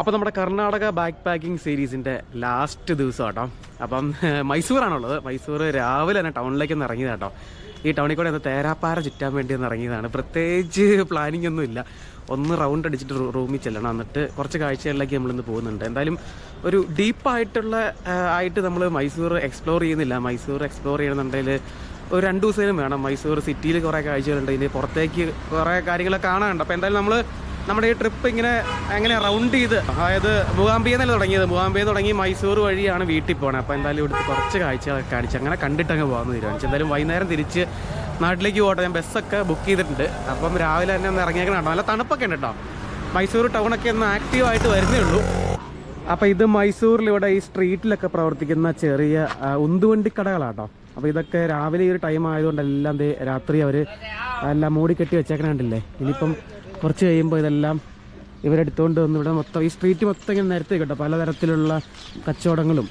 അപ്പോൾ നമ്മുടെ Karnataka back packing സീരീസിന്റെ ലാസ്റ്റ് ദിവസം കേട്ടോ അപ്പം മൈസൂറാണുള്ളത് മൈസൂർ രാവിലെ തന്നെ ടൗണിലേക്ക് ഒന്ന് ഇറങ്ങിയത് കേട്ടോ ഈ ടൗണിൽ കൂടെ ഒന്ന് തേരാപ്പാറ ചുറ്റാൻ വേണ്ടി ഒന്ന് ഇറങ്ങിയതാണ്. പ്രത്യേകിച്ച് പ്ലാനിങ് ഒന്നും ഇല്ല. ഒന്ന് റൗണ്ട് അടിച്ചിട്ട് റൂമിൽ ചെല്ലണം. എന്നിട്ട് കുറച്ച് കാഴ്ചകളിലേക്ക് നമ്മളിന്ന് പോകുന്നുണ്ട്. എന്തായാലും ഒരു ഡീപ്പായിട്ടുള്ള ആയിട്ട് നമ്മൾ മൈസൂർ എക്സ്പ്ലോർ ചെയ്യുന്നില്ല. മൈസൂർ എക്സ്പ്ലോർ ചെയ്യണമെന്നുണ്ടെങ്കിൽ ഒരു രണ്ട് ദിവസത്തിനും വേണം. മൈസൂർ സിറ്റിയിൽ കുറേ കാഴ്ചകളുണ്ട്. ഇനി പുറത്തേക്ക് കുറേ കാര്യങ്ങളൊക്കെ കാണാനുണ്ട്. അപ്പോൾ എന്തായാലും നമ്മൾ നമ്മുടെ ഈ ട്രിപ്പ് ഇങ്ങനെ എങ്ങനെ റൗണ്ട് ചെയ്ത് അതായത് മൂകാംബിയെന്നല്ല തുടങ്ങിയത്? മൂകാംബിയെ തുടങ്ങി മൈസൂർ വഴിയാണ് വീട്ടിൽ പോകണത് അപ്പോൾ എന്തായാലും ഇവിടുത്തെ കുറച്ച് കാഴ്ചകളൊക്കെ കാണിച്ച് അങ്ങനെ കണ്ടിട്ടങ്ങ് പോകാമെന്ന് തീരുമാനിച്ചു. എന്തായാലും വൈകുന്നേരം തിരിച്ച് നാട്ടിലേക്ക് പോകട്ടെ. ഞാൻ ബസ്സൊക്കെ ബുക്ക് ചെയ്തിട്ടുണ്ട്. അപ്പം രാവിലെ തന്നെ ഒന്ന് ഇറങ്ങിയേക്കണം കേട്ടോ നല്ല തണുപ്പൊക്കെ ഉണ്ട് കേട്ടോ. മൈസൂർ ടൗണൊക്കെ ഒന്ന് ആക്റ്റീവായിട്ട് വരുന്നേ ഉള്ളൂ. അപ്പോൾ ഇത് മൈസൂരിൽ ഇവിടെ ഈ സ്ട്രീറ്റിലൊക്കെ പ്രവർത്തിക്കുന്ന ചെറിയ ഉന്തുവണ്ടി കടകളാട്ടോ അപ്പോൾ ഇതൊക്കെ രാവിലെ ഈ ഒരു ടൈം ആയതുകൊണ്ട് എല്ലാം രാത്രി അവർ എല്ലാം മൂടി കെട്ടി വെച്ചേക്കണ കണ്ടില്ലേ? ഇനിയിപ്പം കുറച്ച് കഴിയുമ്പോൾ ഇതെല്ലാം ഇവരെടുത്തുകൊണ്ട് വന്ന് ഇവിടെ മൊത്തം ഈ സ്ട്രീറ്റ് മൊത്തം ഇങ്ങനെ നിരത്തി കേട്ടോ. പലതരത്തിലുള്ള കച്ചവടങ്ങളും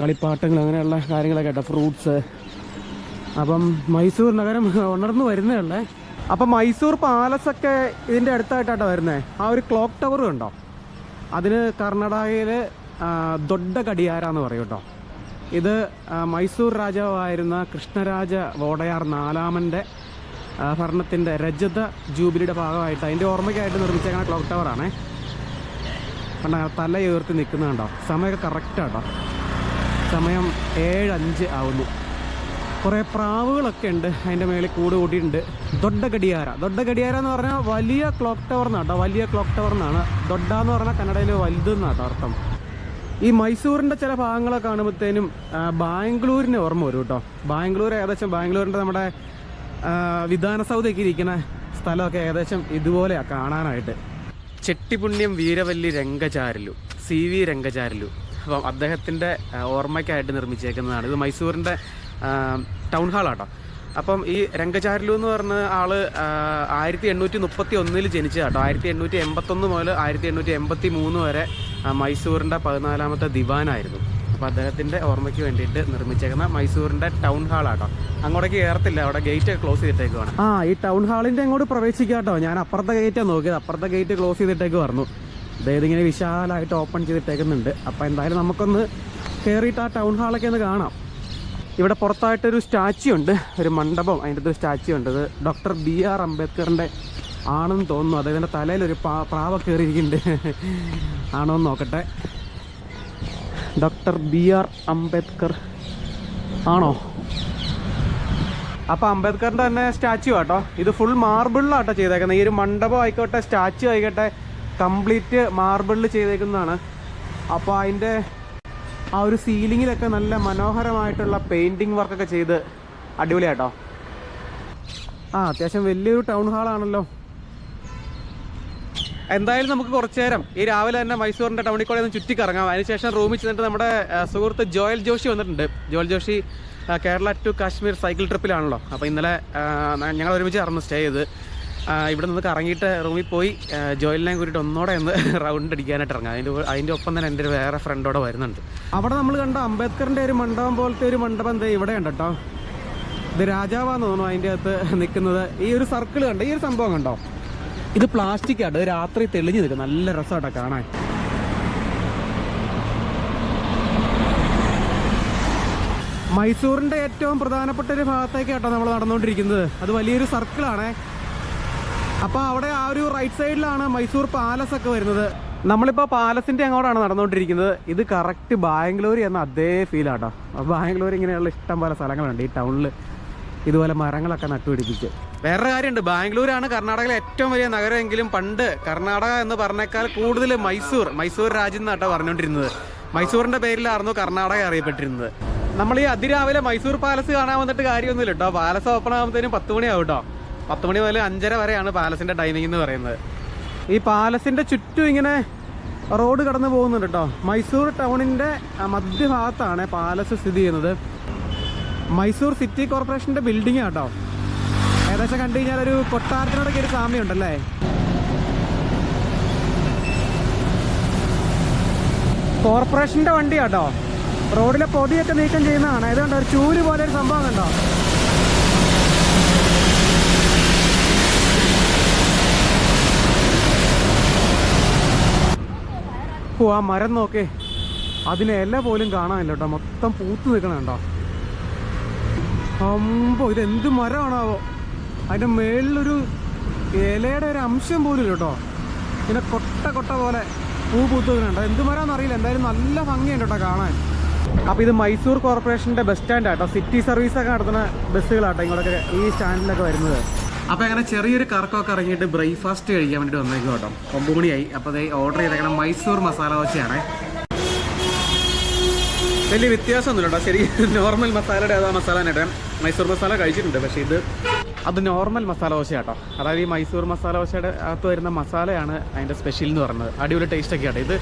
കളിപ്പാട്ടങ്ങളും അങ്ങനെയുള്ള കാര്യങ്ങളൊക്കെ കേട്ടോ. ഫ്രൂട്ട്സ് അപ്പം മൈസൂർ നഗരം ഉണർന്നു വരുന്നേ ഉള്ളേ. അപ്പം മൈസൂർ പാലസൊക്കെ ഇതിന്റെ അടുത്തായിട്ടാട്ടോ വരുന്നത് ആ ഒരു ക്ലോക്ക് ടവർ ഉണ്ടോ അതിന് കർണാടകയിൽ ദൊഡ്ഡ കടിയാര എന്ന് പറയും കേട്ടോ. ഇത് മൈസൂർ രാജാവായിരുന്ന കൃഷ്ണരാജ വോടയാർ നാലാമന്റെ ഭരണത്തിന്റെ രജത ജൂബിലിയുടെ ഭാഗമായിട്ട് അതിന്റെ ഓർമ്മയ്ക്കായിട്ട് നിർമ്മിച്ചേക്കുന്ന ക്ലോക്ക് ടവറാണേ കണ്ട തല ഉയർത്തി നിൽക്കുന്നുണ്ടോ സമയമൊക്കെ കറക്റ്റാട്ടോ സമയം ഏഴഞ്ച് ആവുന്നു. കുറേ പ്രാവുകളൊക്കെ ഉണ്ട് അതിന്റെ മേളിൽ കൂട് കൂട്ടിയിട്ടുണ്ട് ദൊഡ്ഡ ഘടിയാര ദൊഡ്ഡ ഘടിയാര എന്ന് പറഞ്ഞാൽ വലിയ ക്ലോക്ക് ടവർ എന്നാട്ടോ വലിയ ക്ലോക്ക് ടവർ എന്നാണ്. ദൊഡ്ഡ എന്ന് പറഞ്ഞാൽ കന്നഡയിൽ വലുത് എന്നാട്ടോ അർത്ഥം. ഈ മൈസൂരിന്റെ ചില ഭാഗങ്ങളൊക്കെ കാണുമ്പോഴത്തേനും ബാംഗ്ലൂരിനെ ഓർമ്മ വരും കേട്ടോ. ബാംഗ്ലൂർ ഏകദേശം ബാംഗ്ലൂരിന്റെ നമ്മുടെ വിധാന സൗധയൊക്കെ ഇരിക്കുന്ന സ്ഥലമൊക്കെ ഏകദേശം ഇതുപോലെയാണ് കാണാനായിട്ട്. ചെട്ടിപുണ്യം വീരവല്ലി രംഗചാരലു സി വി രംഗചാരലു അപ്പം അദ്ദേഹത്തിന്റെ ഓർമ്മയ്ക്കായിട്ട് നിർമ്മിച്ചേക്കുന്നതാണ്. ഇത് മൈസൂരിന്റെ ടൗൺ ഹാളാട്ടോ അപ്പം ഈ രംഗചാരലു എന്ന് പറഞ്ഞ ആൾ ആയിരത്തി എണ്ണൂറ്റി മുപ്പത്തി ഒന്നിൽ ജനിച്ച കേട്ടോ ആയിരത്തി എണ്ണൂറ്റി എൺപത്തൊന്ന് മുതൽ ആയിരത്തി എണ്ണൂറ്റി എൺപത്തി മൂന്ന് വരെ മൈസൂറിന്റെ പതിനാലാമത്തെ ദിവാനായിരുന്നു. അപ്പോൾ അദ്ദേഹത്തിന്റെ ഓർമ്മയ്ക്ക് വേണ്ടിയിട്ട് നിർമ്മിച്ചേക്കുന്ന മൈസൂരിന്റെ ടൗൺ ഹാളാട്ടോ അങ്ങോട്ടേക്ക് കയറത്തില്ല അവിടെ ഗേറ്റ് ക്ലോസ് ചെയ്തിട്ടേക്കുവാണ്. ആ ഈ ടൗൺ ഹാളിന്റെ അങ്ങോട്ട് പ്രവേശിക്കാട്ടോ. ഞാൻ അപ്പുറത്തെ ഗേറ്റാണ് നോക്കിയത്. അപ്പുറത്തെ ഗേറ്റ് ക്ലോസ് ചെയ്തിട്ടേക്ക് പറഞ്ഞു അതായത് ഇങ്ങനെ വിശാലമായിട്ട് ഓപ്പൺ ചെയ്തിട്ടേക്കുന്നുണ്ട്. അപ്പോൾ എന്തായാലും നമുക്കൊന്ന് കയറിയിട്ട് ആ ടൗൺ ഹാളൊക്കെ ഒന്ന് കാണാം. ഇവിടെ പുറത്തായിട്ടൊരു സ്റ്റാച്യു ഉണ്ട്. ഒരു മണ്ഡപം അതിന്റെ ഒരു സ്റ്റാച്യു ഉണ്ട്. അത് ഡോക്ടർ ബി ആർ അംബേദ്കറിന്റെ ആണെന്ന് തോന്നുന്നു. അദ്ദേഹത്തിന്റെ തലയിൽ ഒരു പ്രാവ കയറിയിരിക്കുന്നുണ്ട്. ആണോ എന്ന് നോക്കട്ടെ. ഡോക്ടർ ബി ആർ അംബേദ്കർ ആണോ? അപ്പോൾ അംബേദ്കറിന്റെ തന്നെ സ്റ്റാച്യു ആട്ടോ. ഇത് ഫുൾ മാർബിളിലാട്ടോ ചെയ്തേക്കുന്നത്. ഈ ഒരു മണ്ഡപം ആയിക്കോട്ടെ സ്റ്റാച്യു ആയിക്കോട്ടെ കംപ്ലീറ്റ് മാർബിളിൽ ചെയ്തേക്കുന്നതാണ്. അപ്പോൾ അതിന്റെ ആ ഒരു സീലിങ്ങിലൊക്കെ നല്ല മനോഹരമായിട്ടുള്ള പെയിന്റിങ് വർക്കൊക്കെ ചെയ്ത് അടിപൊളിയാട്ടോ. ആ അത്യാവശ്യം വലിയൊരു ടൗൺ ഹാളാണല്ലോ എന്തായാലും നമുക്ക് കുറച്ച് നേരം ഈ രാവിലെ തന്നെ മൈസൂറിന്റെ ടൗണിൽ കൂടെ ഒന്ന് ചുറ്റിക്കറങ്ങാം. അതിനുശേഷം റൂമിൽ ചെന്നിട്ട് നമ്മുടെ സുഹൃത്ത് ജോയൽ ജോഷി വന്നിട്ടുണ്ട്. Joel Joshi Kerala to Kashmir cycle ട്രിപ്പിലാണല്ലോ. അപ്പോൾ ഇന്നലെ ഞങ്ങൾ ഒരുമിച്ച് ഇറങ്ങുന്നു സ്റ്റേ ചെയ്ത് ഇവിടെ നിന്ന് കറങ്ങിയിട്ട് റൂമിൽ പോയി ജോയിലിനെ കൂടിയിട്ട് ഒന്നോടെ ഒന്ന് റൗണ്ട് അടിക്കാനായിട്ട് ഇറങ്ങാം. അതിന്റെ അതിന്റെ ഒപ്പം തന്നെ എന്റെ ഒരു വേറെ ഫ്രണ്ടോടെ വരുന്നുണ്ട്. അവിടെ നമ്മൾ കണ്ട അംബേദ്കറിന്റെ ഒരു മണ്ഡപം പോലത്തെ ഒരു മണ്ഡപം എന്താ ഇവിടെ ഉണ്ട് കേട്ടോ. ഇത് രാജാവാന്ന് തോന്നുന്നു അതിന്റെ അകത്ത് നിൽക്കുന്നത്. ഈ ഒരു സർക്കിൾ കണ്ടോ? ഈ ഒരു സംഭവം കണ്ടോ? ഇത് പ്ലാസ്റ്റിക് ആണ്. രാത്രി തെളിഞ്ഞു നിൽക്കും. നല്ല രസമാട്ടോ കാണാൻ. മൈസൂറിന്റെ ഏറ്റവും പ്രധാനപ്പെട്ട ഒരു ഭാഗത്തേക്ക് കേട്ടോ നമ്മൾ നടന്നുകൊണ്ടിരിക്കുന്നത്. അത് വലിയൊരു സർക്കിളാണ് അപ്പോൾ അവിടെ ആ ഒരു റൈറ്റ് സൈഡിലാണ് മൈസൂർ പാലസ് ഒക്കെ വരുന്നത്. നമ്മളിപ്പോൾ പാലസിന്റെ അങ്ങോട്ടാണ് നടന്നുകൊണ്ടിരിക്കുന്നത്. ഇത് കറക്റ്റ് ബാംഗ്ലൂർ എന്ന അതേ ഫീലാട്ടോ ബാംഗ്ലൂർ ഇങ്ങനെയുള്ള ഇഷ്ടം പോലെ സ്ഥലങ്ങളുണ്ട് ഈ ടൗണിൽ ഇതുപോലെ മരങ്ങളൊക്കെ നട്ടുപിടിപ്പിച്ച്. വേറെ കാര്യമുണ്ട്. ബാംഗ്ലൂരാണ് കർണാടകയിലെ ഏറ്റവും വലിയ നഗരമെങ്കിലും പണ്ട് കർണാടക എന്ന് പറഞ്ഞേക്കാൾ കൂടുതൽ മൈസൂർ മൈസൂർ രാജ്യം എന്നാട്ടോ പറഞ്ഞുകൊണ്ടിരുന്നത്. മൈസൂറിന്റെ പേരിലായിരുന്നു കർണാടക അറിയപ്പെട്ടിരുന്നത്. നമ്മൾ ഈ അതിരാവിലെ മൈസൂർ പാലസ് കാണാൻ വന്നിട്ട് കാര്യമൊന്നുമില്ല കേട്ടോ പാലസ് ഓപ്പൺ ആകുമ്പോഴത്തേനും പത്ത് മണിയാവും കേട്ടോ പത്ത് മണി മുതൽ അഞ്ചര വരെയാണ് പാലസിന്റെ ടൈമിംഗ് എന്ന് പറയുന്നത്. ഈ പാലസിന്റെ ചുറ്റും ഇങ്ങനെ റോഡ് കടന്നു പോകുന്നുണ്ട് കേട്ടോ മൈസൂർ ടൗണിന്റെ മധ്യഭാഗത്താണ് പാലസ് സ്ഥിതി ചെയ്യുന്നത്. മൈസൂർ സിറ്റി കോർപ്പറേഷന്റെ ബിൽഡിംഗ് കേട്ടോ ഏകദേശം കണ്ടു കഴിഞ്ഞാൽ ഒരു കൊട്ടാരത്തിനോടൊക്കെ ഒരു സാമ്യമുണ്ടല്ലേ? കോർപ്പറേഷന്റെ വണ്ടി കേട്ടോ റോഡിലെ പൊതിയൊക്കെ നീക്കം ചെയ്യുന്നതാണ്. ഏതുകൊണ്ട് ഒരു ചൂര് പോലെ ഒരു സംഭവം കണ്ടോ ഓ ആ മരം നോക്കേ. അതിനെ ഇല പോലും കാണാനില്ല കേട്ടോ. മൊത്തം പൂത്ത് നിൽക്കണ കേട്ടോ അമ്പോ ഇതെന്ത് മരമാണാവോ? അതിന്റെ മേളിലൊരു ഇലയുടെ ഒരു അംശം പോലും കേട്ടോ. പിന്നെ കൊട്ട കൊട്ട പോലെ പൂ പൂത്തുന്നുണ്ട് എന്ത് മരമാണെന്ന് അറിയില്ല. എന്തായാലും നല്ല ഭംഗിയുണ്ട് കേട്ടോ കാണാൻ. അപ്പോൾ ഇത് മൈസൂർ കോർപ്പറേഷന്റെ ബസ് സ്റ്റാൻഡാട്ടോ സിറ്റി സർവീസ് ഒക്കെ നടത്തുന്ന ബസ്സുകളാട്ടോ ഇങ്ങോട്ടൊക്കെ ഈ സ്റ്റാൻഡിലൊക്കെ വരുന്നത്. അപ്പോൾ അങ്ങനെ ചെറിയൊരു കറക്കമൊക്കെ ഇറങ്ങിയിട്ട് ബ്രേക്ക്ഫാസ്റ്റ് കഴിക്കാൻ വേണ്ടിയിട്ട് വന്നേക്കും കേട്ടോ ഒമ്പത് മണിയായി. അപ്പോൾ അത് ഓർഡർ ചെയ്തേക്കണം മൈസൂർ മസാല ദോശയാണേ. വലിയ വ്യത്യാസമൊന്നുമില്ല ശരി നോർമൽ മസാലയുടെ ഏതാ മസാല തന്നെ മൈസൂർ മസാല കഴിച്ചിട്ടുണ്ട്. പക്ഷേ ഇത് അത് നോർമൽ മസാല ദോശ കേട്ടോ അതായത് ഈ മൈസൂർ മസാല ദോശയുടെ അകത്ത് വരുന്ന മസാലയാണ് അതിന്റെ സ്പെഷ്യൽ എന്ന് പറയുന്നത്. അടിപൊളി ടേസ്റ്റ് ഒക്കെ ആട്ടോ ഇത്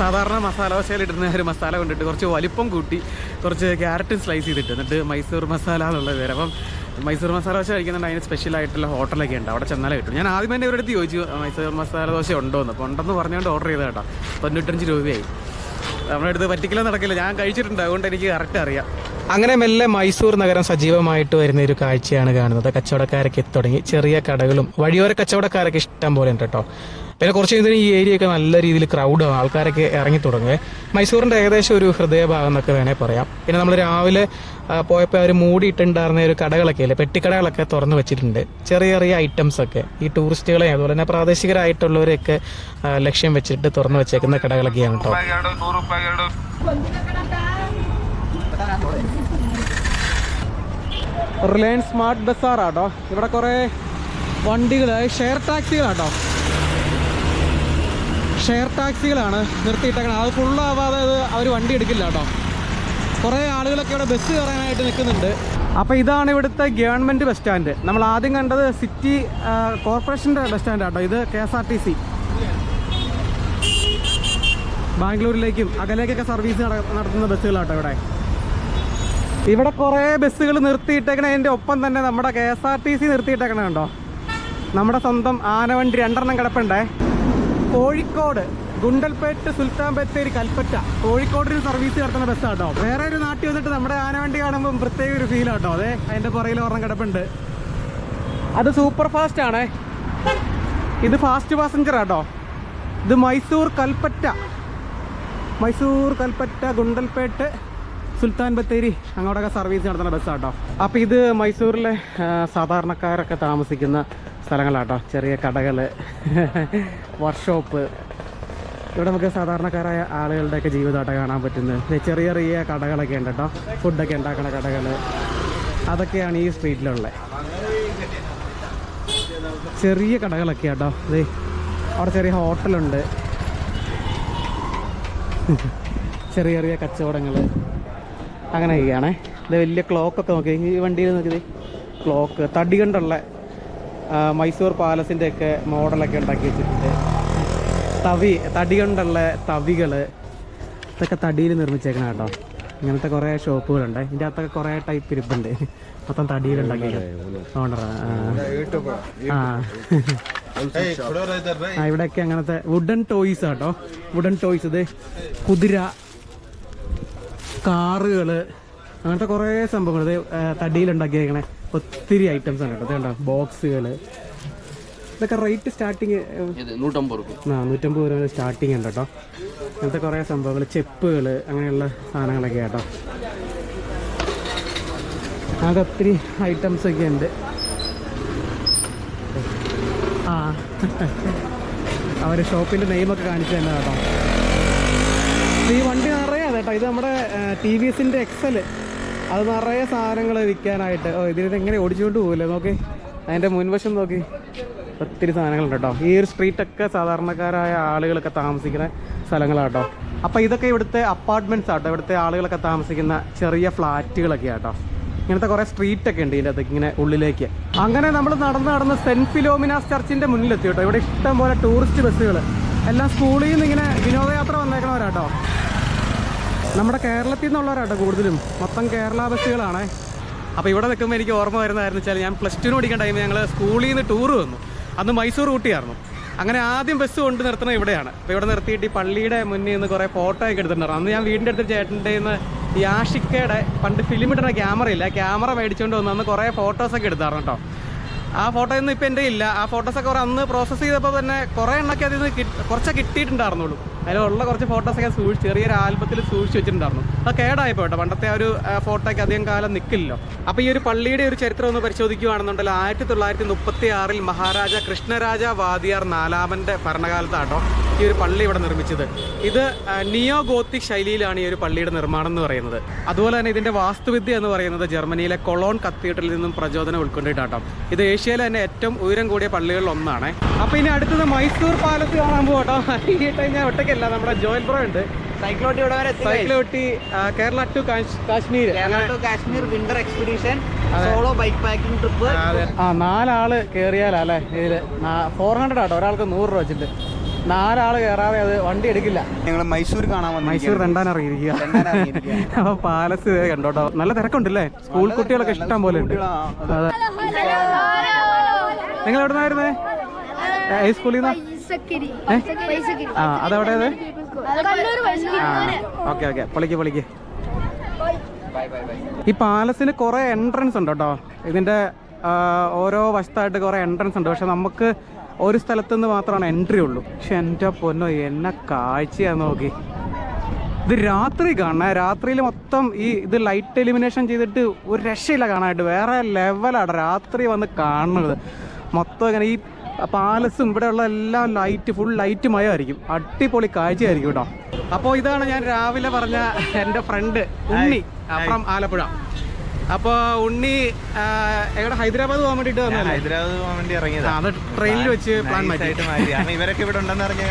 സാധാരണ മസാല ദോശയിൽ ഇടുന്ന ഒരു മസാല കൊണ്ടിട്ട് കുറച്ച് വലിപ്പം കൂട്ടി കുറച്ച് ക്യാരറ്റും സ്ലൈസ് ചെയ്തിട്ട് എന്നിട്ട് മൈസൂർ മസാല എന്നുള്ളത് വരെ അപ്പം മൈസൂർ മസാല ദോശ കഴിക്കുന്നുണ്ട്. അതിന് സ്പെഷ്യൽ ആയിട്ടുള്ള ഹോട്ടലൊക്കെ ഉണ്ട്. അവിടെ ചെന്നാലേ കിട്ടും. ഞാൻ ആദ്യം തന്നെ ഇവരുടെ ചോദിച്ചു മൈസൂർ മസാല ദോശ ഉണ്ടോ എന്ന് അപ്പോൾ ഉണ്ടെന്ന് പറഞ്ഞുകൊണ്ട് ഓർഡർ ചെയ്ത കേട്ടോ തൊണ്ണൂറ്റഞ്ച് രൂപയായി. നമ്മുടെ അടുത്ത് പറ്റിക്കല നടക്കില്ല ഞാൻ കഴിച്ചിട്ടുണ്ട്. അതുകൊണ്ട് എനിക്ക് കറക്റ്റ് അറിയാം. അങ്ങനെ മെല്ലെ മൈസൂർ നഗരം സജീവമായിട്ട് വരുന്ന ഒരു കാഴ്ചയാണ് കാണുന്നത്. കച്ചവടക്കാരൊക്കെ തുടങ്ങി ചെറിയ കടകളും വഴിയോര കച്ചവടക്കാരൊക്കെ ഇഷ്ടം പോലെ ഉണ്ട് കേട്ടോ. പിന്നെ കുറച്ച് കഴിഞ്ഞാൽ ഈ ഏരിയ ഒക്കെ നല്ല രീതിയിൽ ക്രൗഡാണ് ആൾക്കാരൊക്കെ ഇറങ്ങി തുടങ്ങുക മൈസൂറിന്റെ ഏകദേശം ഒരു ഹൃദയഭാഗം എന്നൊക്കെ വേണേൽ പറയാം. പിന്നെ നമ്മൾ രാവിലെ പോയപ്പോൾ അവർ മൂടിയിട്ടുണ്ടായിരുന്ന ഒരു കടകളൊക്കെ ഇല്ലേ പെട്ടിക്കടകളൊക്കെ തുറന്നു വെച്ചിട്ടുണ്ട്. ചെറിയ ചെറിയ ഐറ്റംസ് ഒക്കെ. ഈ ടൂറിസ്റ്റുകളെ അതുപോലെ തന്നെ പ്രാദേശികരായിട്ടുള്ളവരെയൊക്കെ ലക്ഷ്യം വെച്ചിട്ട് തുറന്നു വെച്ചേക്കുന്ന കടകളൊക്കെയാണ് കേട്ടോ. റിലയൻസ് സ്മാർട്ട് ബസ്സാറാട്ടോ ഇവിടെ കുറേ വണ്ടികൾ ഷെയർ ടാക്സികളാട്ടോ ഷെയർ ടാക്സികളാണ് നിർത്തിയിട്ടേക്കണം. അത് ഫുള്ളാവാതെ അത് അവർ വണ്ടി എടുക്കില്ല കേട്ടോ കുറേ ആളുകളൊക്കെ ഇവിടെ ബസ് കയറാനായിട്ട് നിൽക്കുന്നുണ്ട്. അപ്പോൾ ഇതാണ് ഇവിടുത്തെ ഗവൺമെന്റ് ബസ് സ്റ്റാൻഡ്. നമ്മൾ ആദ്യം കണ്ടത് സിറ്റി കോർപ്പറേഷന്റെ ബസ് സ്റ്റാൻഡ് ആട്ടോ ഇത് K S R T C. ബാംഗ്ലൂരിലേക്കും അകലേക്കൊക്കെ സർവീസ് നടത്തുന്ന ബസ്സുകളാട്ടോ ഇവിടെ. ഇവിടെ കുറേ ബസ്സുകൾ നിർത്തിയിട്ടേക്കണ. എന്റെ ഒപ്പം തന്നെ നമ്മുടെ K S R T C നിർത്തിയിട്ടേക്കണ കണ്ടോ? നമ്മുടെ സ്വന്തം ആനവണ്ടി രണ്ടെണ്ണം കിടപ്പുണ്ടേ. കോഴിക്കോട് ഗുണ്ടൽപേട്ട് സുൽത്താൻ ബത്തേരി കൽപ്പറ്റ. കോഴിക്കോടിന് സർവീസ് നടത്തുന്ന ബസ്സാട്ടോ. വേറെ ഒരു നാട്ടിൽ വന്നിട്ട് നമ്മുടെ ആനവണ്ടി കാണുമ്പോൾ പ്രത്യേക ഒരു ഫീൽ ആട്ടോ. അതെ അതിന്റെ പുറയിൽ ഒരെണ്ണം കിടപ്പുണ്ട്. അത് സൂപ്പർ ഫാസ്റ്റ് ആണേ. ഇത് ഫാസ്റ്റ് പാസഞ്ചർ ആട്ടോ. ഇത് മൈസൂർ കൽപ്പറ്റ. മൈസൂർ കൽപ്പറ്റ ഗുണ്ടൽപേട്ട് സുൽത്താൻ ബത്തേരി അങ്ങോട്ടൊക്കെ സർവീസ് നടത്തുന്ന ബസ്സാട്ടോ. അപ്പോൾ ഇത് മൈസൂരിലെ സാധാരണക്കാരൊക്കെ താമസിക്കുന്ന സ്ഥലങ്ങളാട്ടോ. ചെറിയ കടകൾ വർക്ക്ഷോപ്പ്. ഇവിടെ നമുക്ക് സാധാരണക്കാരായ ആളുകളുടെയൊക്കെ ജീവിതമായിട്ട് കാണാൻ പറ്റുന്നത്. ചെറിയ ചെറിയ കടകളൊക്കെ ഉണ്ട് കേട്ടോ. ഫുഡൊക്കെ ഉണ്ടാക്കുന്ന കടകൾ അതൊക്കെയാണ് ഈ സ്ട്രീറ്റിലുള്ളത് ചെറിയ കടകളൊക്കെ കേട്ടോ ദേ അവിടെ ചെറിയ ഹോട്ടലുണ്ട്. ചെറിയ ചെറിയ കച്ചവടങ്ങൾ അങ്ങനെയൊക്കെയാണേ ഇത് വലിയ ക്ലോക്കൊക്കെ നോക്കി ഈ വണ്ടിയിൽ നോക്കിയത് ക്ലോക്ക് തടി കൊണ്ടുള്ള മൈസൂർ പാലസിന്റെ ഒക്കെ മോഡലൊക്കെ ഉണ്ടാക്കി വെച്ചിട്ടുണ്ട്. തവി തടി കൊണ്ടുള്ള തവികൾ ഇതൊക്കെ തടിയിൽ നിർമ്മിച്ചേക്കണം കേട്ടോ. ഇങ്ങനത്തെ കുറേ ഷോപ്പുകളുണ്ട്. ഇതിന്റെ അകത്തൊക്കെ കുറേ ടൈപ്പ് ഇരിപ്പുണ്ട്. മൊത്തം തടിയിൽ ഉണ്ടാക്കി ആ. ഇവിടെയൊക്കെ അങ്ങനത്തെ വുഡൻ ടോയ്സ് ആട്ടോ വുഡൻ ടോയ്സ് ഇത്. കുതിര കാറുകൾ അങ്ങനത്തെ കുറേ സംഭവങ്ങൾ ഇത് തടിയിലുണ്ടാക്കിയേക്കണേ ഒത്തിരി ഐറ്റംസ് ആണ് കേട്ടോ. കണ്ടോ? ബോക്സുകൾ ഇതൊക്കെ റേറ്റ് സ്റ്റാർട്ടിങ് നൂറ്റമ്പത് രൂപ ആ നൂറ്റമ്പത് രൂപ സ്റ്റാർട്ടിങ് ഉണ്ട് കേട്ടോ. അങ്ങനത്തെ കുറേ സംഭവങ്ങൾ ചെപ്പുകൾ അങ്ങനെയുള്ള സാധനങ്ങളൊക്കെ കേട്ടോ ആകെ ഒത്തിരി ഐറ്റംസ് ഒക്കെ ഉണ്ട്. ആ. അവർ ഷോപ്പിന്റെ നെയിമൊക്കെ കാണിച്ചു തന്നെ കേട്ടോ. ഈ വണ്ടി നിറ കേട്ടോ ഇത് നമ്മുടെ ടി വി എസിന്റെ എക്സൽ അത് നിറയെ സാധനങ്ങൾ വിൽക്കാനായിട്ട്. ഓ ഇതിന് എങ്ങനെ ഓടിച്ചുകൊണ്ട് പോകില്ലേ നോക്കി. അതിന്റെ മുൻവശം നോക്കി. ഒത്തിരി സാധനങ്ങളുണ്ട് കേട്ടോ. ഈ ഒരു സ്ട്രീറ്റൊക്കെ സാധാരണക്കാരായ ആളുകളൊക്കെ താമസിക്കുന്ന സ്ഥലങ്ങളാണ് കേട്ടോ. അപ്പോൾ ഇതൊക്കെ ഇവിടുത്തെ അപ്പാർട്ട്മെന്റ്സ് ആട്ടോ. ഇവിടുത്തെ ആളുകളൊക്കെ താമസിക്കുന്ന ചെറിയ ഫ്ലാറ്റുകളൊക്കെ ആട്ടോ. ഇങ്ങനത്തെ കുറേ സ്ട്രീറ്റൊക്കെ ഉണ്ട് ഇതിന്റെ അത് ഇങ്ങനെ ഉള്ളിലേക്ക്. അങ്ങനെ നമ്മൾ നടന്ന് നടന്ന് സെന്റ് ഫിലോമിനാസ് ചർച്ചിന്റെ മുന്നിലെത്തി കേട്ടോ. ഇവിടെ ഇഷ്ടം പോലെ ടൂറിസ്റ്റ് ബസ്സുകൾ എല്ലാം സ്കൂളിൽ നിന്ന് ഇങ്ങനെ വിനോദയാത്ര വന്നേക്കണവരാട്ടോ. നമ്മുടെ കേരളത്തിൽ നിന്നുള്ളവരാട്ടോ കൂടുതലും. മൊത്തം കേരള ബസ്സുകളാണേ. അപ്പോൾ ഇവിടെ നിൽക്കുമ്പോൾ എനിക്ക് ഓർമ്മ വരുന്നതായിരുന്നു വെച്ചാൽ ഞാൻ പ്ലസ് ടുവിന് പഠിക്കുന്ന ടൈമിൽ ഞങ്ങൾ സ്കൂളിൽ നിന്ന് ടൂർ വന്നു. അന്ന് മൈസൂർ ഊട്ടിയായിരുന്നു അങ്ങനെ ആദ്യം ബസ് കൊണ്ട് നിർത്തുന്നത് ഇവിടെയാണ്. അപ്പോൾ ഇവിടെ നിർത്തിയിട്ട് ഈ പള്ളിയുടെ മുന്നിൽ നിന്ന് കുറേ ഫോട്ടോ ഒക്കെ എടുത്തിട്ടുണ്ടായിരുന്നു. അന്ന് ഞാൻ വീടിന്റെ അടുത്ത് ചേട്ടന്റെ നിന്ന് ഈ ആഷിക്കയുടെ പണ്ട് ഫിലിം ഇടുന്ന ക്യാമറ ഇല്ല? ക്യാമറ മേടിച്ചുകൊണ്ട് വന്ന് അന്ന് കുറേ ഫോട്ടോസൊക്കെ എടുത്തായിരുന്നു കേട്ടോ. ആ ഫോട്ടോ ഒന്നും ഇപ്പം എന്റെ ഇല്ല. ആ ഫോട്ടോസൊക്കെ അന്ന് പ്രോസസ്സ് ചെയ്തപ്പോൾ തന്നെ കുറേ എണ്ണൊക്കെ അതിൽ നിന്ന് കുറച്ചൊക്കെ കിട്ടിയിട്ടുണ്ടായിരുന്നുള്ളൂ. അതിലുള്ള കുറച്ച് ഫോട്ടോസൊക്കെ സൂക്ഷിച്ച് ചെറിയൊരു ആൽബത്തിൽ സൂക്ഷിച്ച് വെച്ചിട്ടുണ്ടായിരുന്നു. അത് കേടായപ്പോൾ കേട്ടോ. പണ്ടത്തെ ഒരു ഫോട്ടോയ്ക്ക് അധികം കാലം നിൽക്കില്ലല്ലോ അപ്പോൾ ഈ ഒരു പള്ളിയുടെ ഒരു ചരിത്രം ഒന്ന് പരിശോധിക്കുകയാണെന്നുണ്ടല്ലോ ആയിരത്തി തൊള്ളായിരത്തി മുപ്പത്തി ആറിൽ മഹാരാജ കൃഷ്ണരാജ വാദിയാർ നാലാമന്റെ ഭരണകാലത്താട്ടോ ഈ ഒരു പള്ളി ഇവിടെ നിർമ്മിച്ചത്. ഇത് നിയോ ഗോത്തിക് ശൈലിയിലാണ് ഈ ഒരു പള്ളിയുടെ നിർമ്മാണം എന്ന് പറയുന്നത്. അതുപോലെ തന്നെ ഇതിന്റെ വാസ്തുവിദ്യ എന്ന് പറയുന്നത് ജർമ്മനിയിലെ കൊളോൺ കത്തീഡ്രലിൽ നിന്നും പ്രചോദനം ഉൾക്കൊണ്ടിട്ടാട്ടോ. ഇത് ഏഷ്യയിലെ തന്നെ ഏറ്റവും ഉയരം കൂടിയ പള്ളികളിൽ ഒന്നാണ്. അപ്പൊ ഇനി അടുത്തത് മൈസൂർ പാലസ് കാണാൻ പോകട്ടോ ഈ ടൈം ഞാൻ ഒറ്റയ്ക്കല്ല നമ്മുടെ ജോയിൻ ബ്രോ ഉണ്ട്. സൈക്ലോട്ടി ഇവിടെ വരെ Kerala to Kashmir Kerala to Kashmir winter expedition solo bikepacking trip. ആ നാലാൾ കേറിയാലേ ഇതിൽ. ഫോർ ഹൺഡ്രഡ് ആട്ടോ ഒരാൾക്ക് നൂറ് രൂപ വെച്ചിട്ട്. നാലാൾ കയറാതെ അത് വണ്ടി എടുക്കില്ല. ഞങ്ങൾ മൈസൂർ കാണാൻ വന്നു മൈസൂർ രണ്ടാൻ അറിയിരിക്കുക. അപ്പൊ പാലസ് കണ്ടോട്ടോ നല്ല തിരക്കുണ്ടല്ലേ? സ്കൂൾ കുട്ടികളൊക്കെ ഇഷ്ടം പോലെ ഉണ്ട്. അതെ. നിങ്ങൾ എവിടെ നിന്നായിരുന്നേ ഹൈസ്കൂളിൽ സ്കൂളിൽ നിന്നാ? ആ അതെവിടെ ഓക്കെ ഓക്കെ. പൊളിക്ക് പൊളിക്ക്. ഈ പാലസിന് കുറെ എൻട്രൻസ് ഉണ്ട് കേട്ടോ ഇതിന്റെ ഓരോ വശത്തായിട്ട് കുറെ എൻട്രൻസ് ഉണ്ട്. പക്ഷെ നമുക്ക് ഒരു സ്ഥലത്ത് നിന്ന് മാത്രമാണ് എൻട്രി ഉള്ളൂ. പക്ഷെ എന്റെ പൊന്നോ എന്നെ കാഴ്ചയാന്ന് നോക്കി. ഇത് രാത്രി കാണണേ. രാത്രിയിൽ മൊത്തം ഈ ഇത് ലൈറ്റ് എലിമിനേഷൻ ചെയ്തിട്ട് ഒരു രക്ഷയില്ല കാണാനായിട്ട്. വേറെ ലെവലാണ് രാത്രി വന്ന് കാണുന്നത് മൊത്തം ഇങ്ങനെ ഈ പാലസും ഇവിടെയുള്ള എല്ലാം ലൈറ്റ് ഫുൾ ലൈറ്റ് മയമായിരിക്കും. അടിപൊളി കാഴ്ചയായിരിക്കും കേട്ടോ. അപ്പോൾ ഇതാണ് ഞാൻ രാവിലെ പറഞ്ഞ എന്റെ ഫ്രണ്ട് ഉണ്ണി അപ്പുറം ആലപ്പുഴ. അപ്പോൾ ഉണ്ണി എവിടെ ഹൈദരാബാദ് പോകാൻ വേണ്ടിട്ട് ഹൈദരാബാദ് പോകാൻ വേണ്ടി ഇറങ്ങിയത്. അത് ട്രെയിനിൽ വെച്ച് പ്ലാൻ മാറ്റിയിട്ട് മാറ്റി. കാരണം ഇവരൊക്കെ ഇവിടെ ഉണ്ടെന്ന് അറിഞ്ഞ.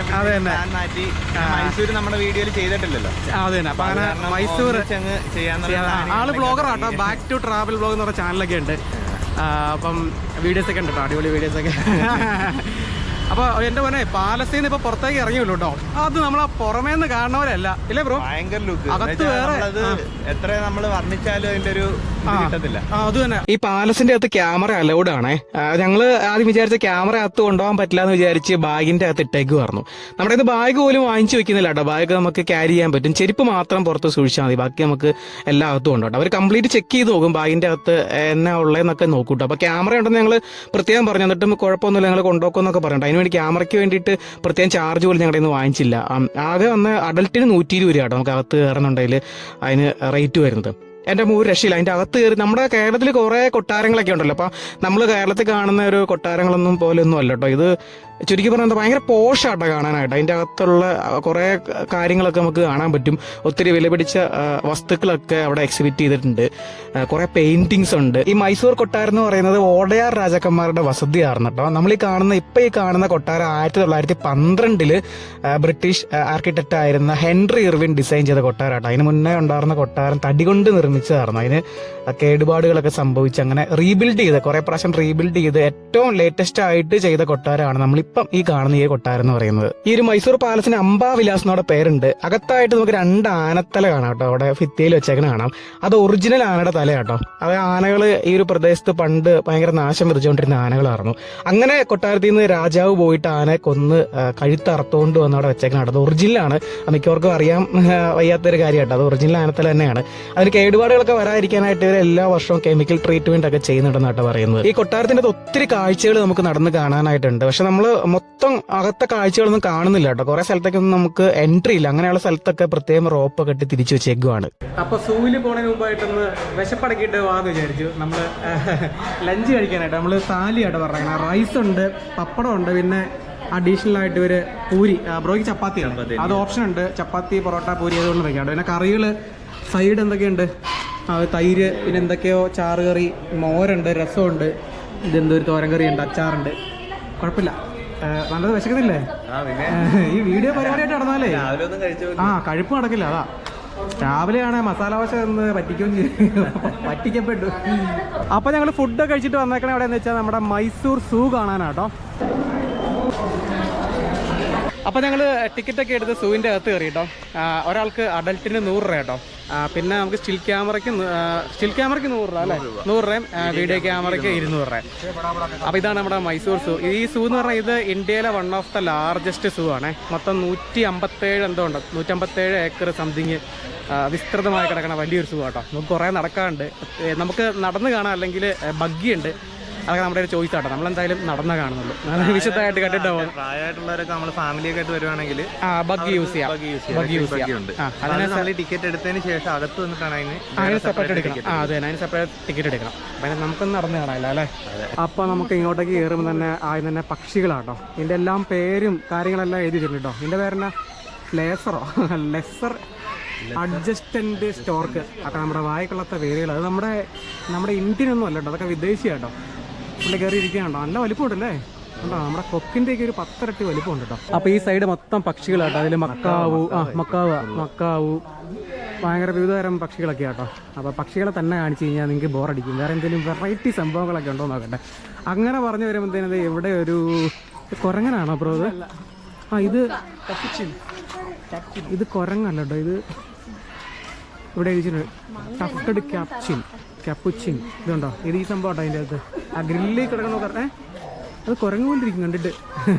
പ്ലാൻ മാറ്റി. മൈസൂർ നമ്മുടെ വീഡിയോയിൽ ചെയ്തിട്ടില്ലല്ലോ. അതെ തന്നെ. അപ്പൊ അങ്ങനെ മൈസൂർ അങ്ങ് ചെയ്യാൻ ആൾ ബ്ലോഗർ ആട്ടോ. ബാക്ക് ടു ട്രാവൽ ബ്ലോഗ് എന്ന് പറഞ്ഞ ചാനലൊക്കെ ഉണ്ട്. അപ്പം വീഡിയോസ് ഒക്കെ ഉണ്ട് കേട്ടോ അടിപൊളി വീഡിയോസ് ഒക്കെ. അപ്പോൾ എന്റെ മോനെ പാലസിൽ നിന്ന് ഇപ്പോൾ പുറത്തേക്ക് ഇറങ്ങിയുള്ളൂ കേട്ടോ അത് നമ്മൾ ആ പുറമേ നിന്ന് കാണുന്നവരല്ല. ഇല്ലേ ബ്രോ? ഭയങ്കര ലുക്ക്. അകത്ത് വേറെ- എത്ര നമ്മൾ വർണിച്ചാലും അതിന്റെ ഒരു കിട്ടത്തില്ല. ആ, അത് തന്നെ. ഈ പാലസിന്റെ അകത്ത് ക്യാമറ അലൗഡ് ആണേ. ഞങ്ങൾ ആദ്യം വിചാരിച്ച ക്യാമറ അകത്ത് കൊണ്ടുപോകാൻ പറ്റില്ല എന്ന് വിചാരിച്ച് ബാഗിന്റെ അകത്ത് ഇട്ടേക്ക് പറഞ്ഞു നമ്മുടെ ഇത് ബാഗ് പോലും വാങ്ങിച്ചു വെക്കുന്നില്ല കേട്ടോ ബാഗ് നമുക്ക് ക്യാരി ചെയ്യാൻ പറ്റും. ചെരുപ്പ് മാത്രം പുറത്ത് സൂക്ഷിച്ചാൽ മതി. ബാക്കി നമുക്ക് എല്ലാ അകത്തും ഉണ്ടോ അവർ കംപ്ലീറ്റ് ചെക്ക് ചെയ്ത് നോക്കും ബാഗിന്റെ അകത്ത് എന്നാ ഉള്ളതെന്നൊക്കെ നോക്കൂട്ടോ. അപ്പൊ ക്യാമറ ഉണ്ടെന്ന് ഞങ്ങൾ പ്രത്യേകം പറഞ്ഞു. എന്നിട്ടും കുഴപ്പമൊന്നുമില്ല. ഞങ്ങൾ കൊണ്ടുപോക്കുന്നൊക്കെ പറഞ്ഞിട്ട് അതിന് വേണ്ടി ക്യാമറയ്ക്ക് വേണ്ടിയിട്ട് പ്രത്യേകം ചാർജ് പോലും ഞങ്ങളുടെ നിന്ന് വാങ്ങിച്ചില്ല. ആകെ വന്ന് അഡൽട്ടിന് നൂറ്റി ഇരുപത് രൂപ കേട്ടോ നമുക്ക് അകത്ത് കയറുന്നുണ്ടെങ്കിൽ അതിന് റേറ്റ് വരുന്നത്. എന്റെ മൂവ് രക്ഷയില്ല. അതിന്റെ അകത്ത് കയറി നമ്മുടെ കേരളത്തിൽ കുറേ കൊട്ടാരങ്ങളൊക്കെ ഉണ്ടല്ലോ. അപ്പോൾ നമ്മൾ കേരളത്തിൽ കാണുന്ന ഒരു കൊട്ടാരങ്ങളൊന്നും പോലെ ഒന്നും അല്ല കേട്ടോ ഇത് ചുരുക്കി പറഞ്ഞാൽ ഭയങ്കര പോഷാട്ടോ കാണാനായിട്ട്. അതിന്റെ അകത്തുള്ള കുറേ കാര്യങ്ങളൊക്കെ നമുക്ക് കാണാൻ പറ്റും. ഒത്തിരി വിലപിടിച്ച വസ്തുക്കളൊക്കെ അവിടെ എക്സിബിറ്റ് ചെയ്തിട്ടുണ്ട്. കുറെ കുറേ പെയിന്റിങ്സ് ഉണ്ട്. ഈ മൈസൂർ കൊട്ടാരം എന്ന് പറയുന്നത് ഓടയാർ രാജാക്കന്മാരുടെ വസതിയായിരുന്നു കേട്ടോ നമ്മൾ ഈ കാണുന്ന ഇപ്പം ഈ കാണുന്ന കൊട്ടാരം ആയിരത്തി തൊള്ളായിരത്തി പന്ത്രണ്ടിൽ ബ്രിട്ടീഷ് ആർക്കിടെക്റ്റ് ആയിരുന്ന ഹെൻറി ഇർവിൻ ഡിസൈൻ ചെയ്ത കൊട്ടാരാട്ടോ. അതിന് മുന്നേ ഉണ്ടായിരുന്ന കൊട്ടാരം തടി കൊണ്ട് നിർമ്മിച്ചതായിരുന്നു അതിന് കേടുപാടുകളൊക്കെ സംഭവിച്ച് അങ്ങനെ റീബിൽഡ് ചെയ്ത് കുറെ പ്രാവശ്യം റീബിൽഡ് ചെയ്ത് ഏറ്റവും ലേറ്റസ്റ്റ് ആയിട്ട് ചെയ്ത കൊട്ടാരമാണ് നമ്മളിപ്പം ഈ കാണുന്ന ഈ കൊട്ടാരം എന്ന് പറയുന്നത്. ഈ ഒരു മൈസൂർ പാലസിന് അംബാവിലാസ് എന്നോടെ പേരുണ്ട്. അകത്തായിട്ട് നമുക്ക് രണ്ട് ആനത്തല കാണാം കേട്ടോ. അവിടെ ഭിത്തിയിൽ വെച്ചേക്കണ കാണാം. അത് ഒറിജിനൽ ആനയുടെ തല കേട്ടോ അത് ആനകൾ ഈ ഒരു പ്രദേശത്ത് പണ്ട് ഭയങ്കര നാശം വിധിച്ചുകൊണ്ടിരുന്ന ആനകളായിരുന്നു. അങ്ങനെ കൊട്ടാരത്തിൽ നിന്ന് രാജാവ് പോയിട്ട് ആനയെ കൊന്ന് കഴുത്തറുത്തുകൊണ്ട് വന്ന് അവിടെ വെച്ചേക്കണം അത് ഒറിജിനലാണ് മിക്കവർക്കും അറിയാൻ വയ്യാത്തൊരു കാര്യമായിട്ട് അത് ഒറിജിനൽ ആനത്തല തന്നെയാണ്. അതിന് കേടുപാടുകളൊക്കെ വരാതിരിക്കാനായിട്ട് ഇവർ എല്ലാ വർഷവും കെമിക്കൽ ട്രീറ്റ്മെന്റ് ഒക്കെ ചെയ്യുന്നുണ്ടെന്നാണ് പറയുന്നത്. ഈ കൊട്ടാരത്തിന്റെ ഒത്തിരി കാഴ്ചകൾ നമുക്ക് നടന്ന് കാണാനായിട്ടുണ്ട്. പക്ഷെ നമ്മൾ മൊത്തം അകത്തെ കാഴ്ചകളൊന്നും കാണുന്നില്ല കേട്ടോ കുറെ സ്ഥലത്തേക്കൊന്നും നമുക്ക് എൻട്രി ഇല്ല. അങ്ങനെയുള്ള സ്ഥലത്തൊക്കെ പ്രത്യേകം റോപ്പ് കെട്ടി തിരിച്ചു വെച്ചേക്കുവാണ്. അപ്പൊ സൂവിൽ പോണതിന് മുമ്പായിട്ടൊന്ന് വിശപ്പടക്കിയിട്ട് വാന്ന് വിചാരിച്ചു. നമ്മൾ ലഞ്ച് കഴിക്കാനായിട്ട്. നമ്മൾ താലിയായിട്ട് പറഞ്ഞ റൈസ് ഉണ്ട് പപ്പടം ഉണ്ട് പിന്നെ അഡീഷണൽ ആയിട്ട് ഒരു പൂരി ബ്രോയ്ക്ക് ചപ്പാത്തി. ആണ് അത് ഓപ്ഷൻ ഉണ്ട്. ചപ്പാത്തി പൊറോട്ട പൂരി അതുകൊണ്ട് വെക്കാണ്ട് പിന്നെ കറികൾ സൈഡ് എന്തൊക്കെയുണ്ട്? ആ, തൈര് പിന്നെ എന്തൊക്കെയോ ചാറ് കറി മോരുണ്ട് രസമുണ്ട്. ഇതെന്തോ ഒരു തോരൻ കറി ഉണ്ട് അച്ചാറുണ്ട്. കുഴപ്പമില്ല. നല്ലത് വിശക്കുന്നില്ലേ? ഈ വീഡിയോ പരിപാടിയായിട്ട് നടന്നാലേ? ആ കഴിപ്പ് നടക്കില്ല അതാ. രാവിലെ ആണ് മസാല ദോശ എന്ന് പറ്റിക്കുകയും ചെയ്തു പറ്റിക്കപ്പെട്ടു. അപ്പൊ ഞങ്ങൾ ഫുഡ് കഴിച്ചിട്ട് വന്നേക്കണേ എവിടെയെന്ന് വെച്ചാൽ നമ്മുടെ മൈസൂർ സൂ കാണാനാട്ടോ അപ്പോൾ ഞങ്ങൾ ടിക്കറ്റൊക്കെ എടുത്ത് സൂവിന്റെ അകത്ത് കയറി കേട്ടോ ഒരാൾക്ക് അഡൽട്ടിന് നൂറ് രൂപ കേട്ടോ പിന്നെ നമുക്ക് സ്റ്റിൽ ക്യാമറയ്ക്ക് സ്റ്റിൽ ക്യാമറയ്ക്ക് നൂറ് രൂപ അല്ലേ? നൂറ് രൂപയും വീഡിയോ ക്യാമറയ്ക്ക് ഇരുന്നൂറ് രൂപ. അപ്പോൾ ഇതാണ് നമ്മുടെ മൈസൂർ സൂ. ഈ സൂ എന്ന് പറഞ്ഞാൽ ഇത് ഇന്ത്യയിലെ one of the largest zoo ആണ്. മൊത്തം നൂറ്റി അമ്പത്തേഴ് എന്തോ ഉണ്ട്. നൂറ്റമ്പത്തേഴ് ഏക്കർ സംതിങ് വിസ്തൃതമായി കിടക്കണ വലിയൊരു സൂ കേട്ടോ നമുക്ക് കുറേ നടക്കാറുണ്ട് നമുക്ക് നടന്ന് കാണാം അല്ലെങ്കിൽ ബഗ്ഗി ഉണ്ട് അതൊക്കെ നമ്മുടെ ഒരു ചോയ്സ് ആട്ടോ. നമ്മളെന്തായാലും നടന്ന കാണുന്നുള്ളൂ. നല്ല വിശദമായിട്ട് കണ്ടിട്ട് പോകും പ്രായമായിട്ടുള്ളവരൊക്കെ നമ്മൾ ഫാമിലിയൊക്കെ ആയിട്ട് വരുവാണെങ്കിൽ ആ ബഗ് യൂസ് ചെയ്യാം. ബഗ് യൂസ് ചെയ്യാം. ഉണ്ട്. ആ ടിക്കറ്റ് എടുത്തതിന് ശേഷം അകത്ത് വന്നിട്ടാണ് അതിന് അതിന് സെപ്പറേറ്റ് എടുക്കണം. ആ അതെ അതിന് സെപ്പറേറ്റ് ടിക്കറ്റ് എടുക്കണം. അപ്പം നമുക്കൊന്ന് നടന്ന് കാണാനില്ല അല്ലേ? അപ്പോൾ നമുക്ക് ഇങ്ങോട്ടേക്ക് കയറുമ്പോൾ തന്നെ ആദ്യം തന്നെ പക്ഷികളാട്ടോ. ഇതിന്റെ എല്ലാം പേരും കാര്യങ്ങളെല്ലാം എഴുതി വെച്ചിട്ടുണ്ട് കേട്ടോ ഇതിന്റെ പേരെന്നാ ലേസറോ ലെസർ അഡ്ജസ്റ്റന്റ് സ്റ്റോർക്ക് അതൊക്കെ നമ്മുടെ വായിക്കൊള്ളാത്ത പേരുകൾ അത് നമ്മുടെ നമ്മുടെ ഇന്ത്യൻ ഒന്നും അല്ല കേട്ടോ അതൊക്കെ വിദേശിയാട്ടോ. പുള്ളി കയറി ഇരിക്കുകയാണോ നല്ല വലിപ്പമുണ്ടല്ലേ? ഉണ്ടോ നമ്മുടെ കൊക്കിന്റെയൊക്കെ ഒരു പത്തരട്ടി വലിപ്പമുണ്ട് കേട്ടോ. അപ്പോൾ ഈ സൈഡ് മൊത്തം പക്ഷികളാട്ടോ. അതിൽ മക്കാവു ആ മക്കാവ് മക്കാവു. ഭയങ്കര വിവിധതരം പക്ഷികളൊക്കെ ആട്ടോ അപ്പോൾ പക്ഷികളെ തന്നെ കാണിച്ചു കഴിഞ്ഞാൽ നിങ്ങൾക്ക് ബോറടിക്കും. വേറെ എന്തെങ്കിലും വെറൈറ്റി സംഭവങ്ങളൊക്കെ ഉണ്ടോ നോക്കട്ടെ. അങ്ങനെ പറഞ്ഞു വരുമ്പോഴത്തേനത് ഇവിടെ ഒരു കുരങ്ങനാണോ ഇത്? ആ ഇത് ഇത് കുരങ്ങല്ല ഇത് ഇവിടെ ടഫ്റ്റഡ് ക്യാപ്ചിൻ ക്യാപ്പുച്ചിൻ ഇതുണ്ടോ? ഇത് ഈ സംഭവം അതിന്റെ അകത്ത്? ആ ഗ്രില്ലിൽ കിടക്കണോ കറേ അത് കുരങ്ങ് കണ്ടിട്ട്.